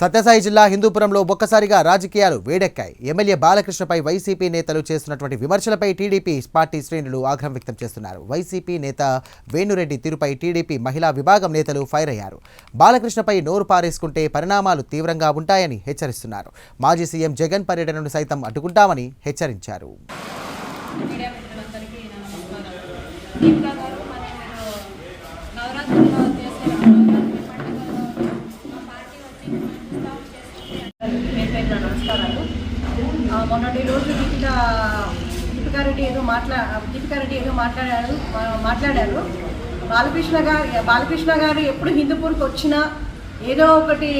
సత్యసాయి జిల్లా హిందూపురంలో ఒక్కసారిగా రాజకీయాలు వేడెక్కాయి. ఎమ్మెల్యే బాలకృష్ణపై వైసీపీ నేతలు చేస్తున్నటువంటి విమర్శలపై టీడీపీ పార్టీ శ్రేణులు ఆగ్రహం వ్యక్తం చేస్తున్నారు. వైసీపీ నేత వేణురెడ్డి తీరుపై టీడీపీ మహిళా విభాగం నేతలు ఫైర్ అయ్యారు. బాలకృష్ణపై నోరు పారేసుకుంటే పరిణామాలు తీవ్రంగా ఉంటాయని హెచ్చరిస్తున్నారు. మాజీ సీఎం జగన్ పర్యటనను సైతం అడ్డుకుంటామని హెచ్చరించారు. నమస్కారాలు. మొన్నటి రోజు దీపిక దీపికారెడ్డి ఏదో మాట్లా దీపికారెడ్డి ఏదో మాట్లాడారు మా- మాట్లాడారు. బాలకృష్ణ గారు బాలకృష్ణ గారు ఎప్పుడు హిందూపూర్కి వచ్చినా ఏదో ఒకటి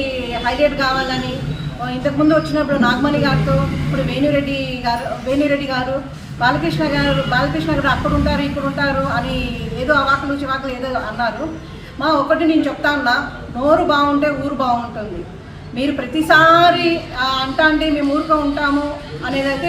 హైలైట్ కావాలని ఇంతకుముందు వచ్చినప్పుడు నాగమణి గారితో ఇప్పుడు వేణురెడ్డి గారు వేణురెడ్డి గారు బాలకృష్ణ గారు బాలకృష్ణ గారు అక్కడ ఉంటారు ఇక్కడ ఉంటారు అని ఏదో అవాకులు చివాకులు ఏదో అన్నారు. మా ఒకటి నేను చెప్తా ఉన్నా నోరు బాగుంటే ఊరు బాగుంటుంది. మీరు ప్రతిసారి అంటా అంటే మేము ఊరుగా ఉంటాము అనేది అయితే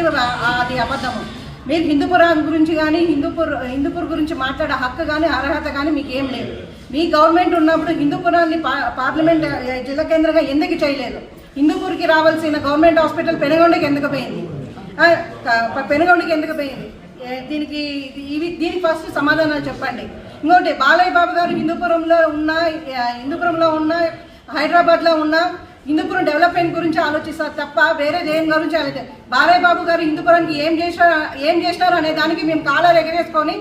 అది అబద్ధము. మీరు హిందూపురం గురించి కానీ హిందూపూర్ హిందూపూర్ గురించి మాట్లాడే హక్కు కానీ అర్హత కానీ మీకు ఏం లేదు. మీ గవర్నమెంట్ ఉన్నప్పుడు హిందూపురాన్ని పా పార్లమెంట్ జిల్లా కేంద్రంగా ఎందుకు చేయలేదు? హిందూపూర్కి రావాల్సిన గవర్నమెంట్ హాస్పిటల్ పెనుగొండకి ఎందుకు పోయింది? పెనుగొండకి ఎందుకు పోయింది? దీనికి ఇది- ఇవి దీనికి ఫస్ట్ సమాధానాలు చెప్పండి. ఇంకోటి బాలయ్య బాబు గారు హిందూపురంలో ఉన్న హిందూపురంలో ఉన్న హైదరాబాద్లో ఉన్న హిందూపురం డెవలప్మెంట్ గురించి ఆలోచిస్తారు తప్ప వేరే దేని గురించి ఆలోచన బాలయ్య బాబు గారు హిందూపురానికి ఏం చేశారు ఏం చేశారు అనే దానికి మేము కాలాలు ఎగరేసుకొని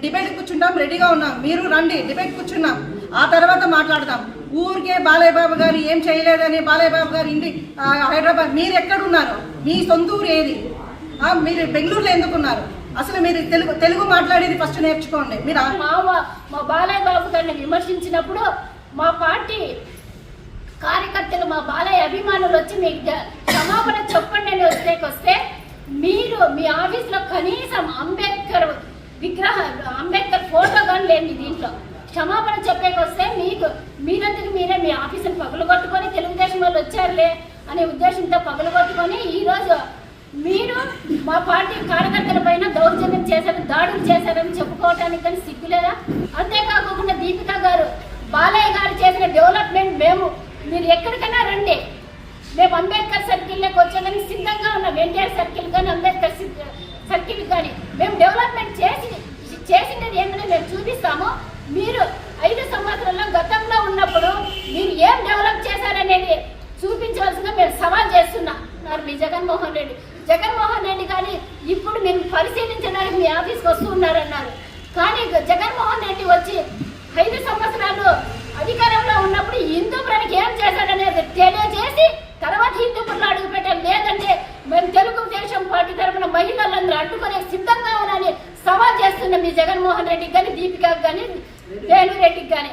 డిబేట్ కూర్చుంటాం రెడీగా ఉన్నాం. మీరు రండి డిబేట్ కూర్చున్నాం. ఆ తర్వాత మాట్లాడదాం. ఊరికే బాలయ్య బాబు గారు ఏం చేయలేదని బాలయ్య బాబు గారు ఇంటి హైదరాబాద్ మీరు ఎక్కడున్నారు? మీ సొంత ఊరు ఏది? మీరు బెంగళూరులో ఎందుకున్నారు? అసలు మీరు తెలుగు తెలుగు మాట్లాడేది ఫస్ట్ నేర్చుకోండి. మీరు ఆ- మా మా బాలయ్య బాబు గారిని విమర్శించినప్పుడు మా పార్టీ కార్యకర్తలు మా బాలయ్య అభిమానులు వచ్చి మీకు జ- క్షమాపణ చెప్పండి అని వస్తే వస్తే మీరు మీ ఆఫీస్లో కనీసం అంబేద్కర్ విగ్రహ అంబేద్కర్ ఫోటో కానీ లేని దీంట్లో క్షమాపణ చెప్పేకొస్తే మీకు మీరంతకు మీరే మీ ఆఫీసుని పగలగొట్టుకొని తెలుగుదేశం వాళ్ళు వచ్చారులే అనే ఉద్దేశంతో పగలగొట్టుకొని ఈరోజు మీరు మా పార్టీ కార్యకర్తల పైన దౌర్జన్యం చేశారు దాడులు చేశారని చెప్పుకోవటానికి కానీ సిగ్గులేదా అంతేకాకుండా దీపిక గారు బాలయ్య గారు చేసిన డెవలప్మెంట్ మేము మీరు ఎక్కడికైనా రండి. మేము అంబేద్కర్ సర్కిల్లోకి వచ్చామని సిద్ధంగా ఉన్నాం ఎన్టీఆర్ సర్కిల్ కానీ అంబేద్కర్ సర్కిల్ కానీ మేము డెవలప్మెంట్ చేసి చేసినది ఏమైనా మేము చూపిస్తాము. మీరు ఐదు సంవత్సరాల్లో గతంలో ఉన్నప్పుడు మీరు ఏం డెవలప్ చేశారనేది చూపించవలసిందిగా మేము సవాల్ చేస్తున్నాం. అన్నారు మీ జగన్మోహన్ రెడ్డి. జగన్మోహన్ రెడ్డి కానీ ఇప్పుడు మేము పరిశీలించడానికి మీ ఆఫీస్కి వస్తున్నారన్నారు. కానీ జగన్మోహన్ రెడ్డి వచ్చి ఐదు సంవత్సరాలు అధికారంలో ఉన్నప్పుడు హిందూపురానికి ఏం చేశాడనేది తెలియజేసి తర్వాత హిందూపురంలో అడుగు పెట్టారు లేదంటే మేము తెలుగుదేశం పార్టీ తరఫున మహిళలందరూ అడ్డుకునే సిద్ధంగా ఉన్నారని సవాల్ చేస్తున్న మీ జగన్మోహన్ రెడ్డికి కానీ దీపికకు కానీ వేణురెడ్డికి కానీ.